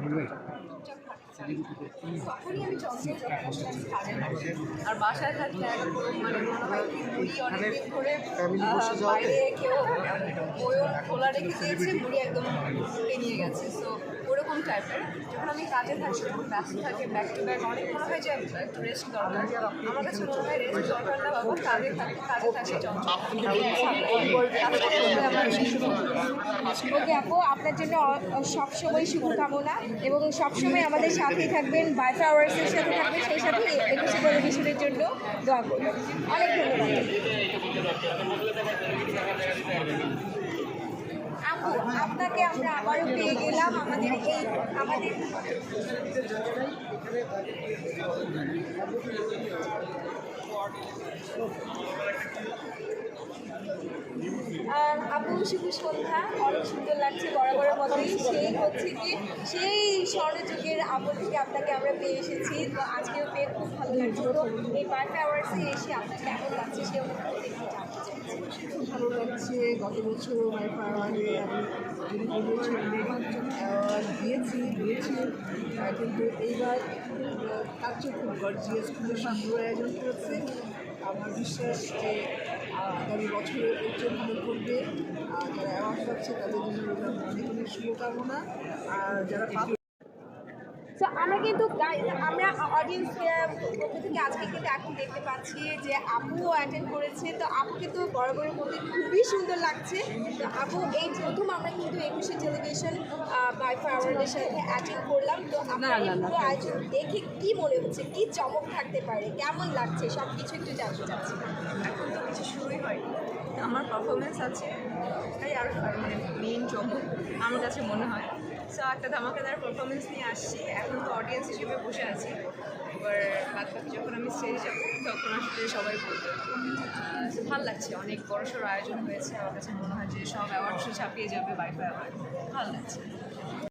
因为 তখনই আমি চঞ্চল যখন আসলাম কাজে আর বাসায় থাকলে একদম মানে মনে হয় মুড়ি অনেকদিন ধরে বাইরে কেউ খোলা রেখে দিয়েছে মুড়ি একদম পেনিয়ে গেছে। সো ওরকম টাইপের যখন আমি কাজে থাকি যখন ব্যস্ত থাকি ব্যাক টু ব্যাক অনেক মনে হয় যে একটু রেস্ট দরকার। আমার কাছে মনে হয় রেস্ট দরকার না বাবু কাজে থাকি কাজে থাকি ওকে আপু আপনার জন্য সবসময় শুভকামনা এবং সবসময় আমাদের সাথেই থাকবেন বাই ফ্লাওয়ার্সের সাথে থাকবেন সেই সাথে একুশে টেলিভিশনের জন্য দোয়া করবেন। অনেক ধন্যবাদ। আপু আপনাকে আমরা আবারও পেয়ে গেলাম আমাদের এই আমাদের আহ, আপু শুভ সন্ধ্যা, অনেক সুন্দর লাগছে, বরাবরের মতোই সেই হচ্ছে কি সেই স্বর্ণযুগের আমল থেকে আপনাকে আমরা পেয়ে এসেছি। তো আজকেও পেয়ে খুব ভালো লাগছে তো এই পার্ক আওয়ার্সে এসে আপনার কেমন লাগছে সে খুব ভালো লাগছে। গত বছর মাই পাওয়ারে আমি দিয়েছি দিয়েছি। কিন্তু এইবার তার চেয়ে খুব গর্জিয়াস খুবই সুন্দর আয়োজন করেছে। আমার বিশ্বাস যে আগামী বছরে উচ্চ ভালো করবে যারা অ্যাওয়ার্ড পাচ্ছে তাদের জন্য অনেক অনেক শুভকামনা। আর যারা তো আমরা কিন্তু আমরা অডিয়েন্স পক্ষ থেকে আজকে কিন্তু এখন দেখতে পাচ্ছি যে আপুও অ্যাটেন্ড করেছে। তো আপুকে তো বরাবরের মধ্যে খুবই সুন্দর লাগছে। তো আপু এই প্রথম আমরা কিন্তু একুশে টেলিভিশন বাই ফাওয়ারের সাথে অ্যাটেন্ড করলাম। তো আপনার আয়োজন দেখে কি মনে হচ্ছে? কি চমক থাকতে পারে? কেমন লাগছে? সব কিছু একটু জানতে চাচ্ছি। এখন তো কিছু শুরুই হয়নি। আমার পারফরমেন্স আছে। তাই আর মানে মেইন চমক আমার কাছে মনে হয়। সো একটা ধামাকাদার পারফরমেন্স নিয়ে আসছি। এখন তো অডিয়েন্স হিসেবে বসে আছি। এবার বাদ বাকি যখন আমি স্টেজে যাব, তখন আসলে সবাই বলবে। ভালো লাগছে, অনেক বড় সড়ো আয়োজন হয়েছে। আমার কাছে মনে হয় যে সব অ্যাওয়ার্ড ছাপিয়ে যাবে বাইফাই অ্যাওয়ার্ড ভালো লাগছে।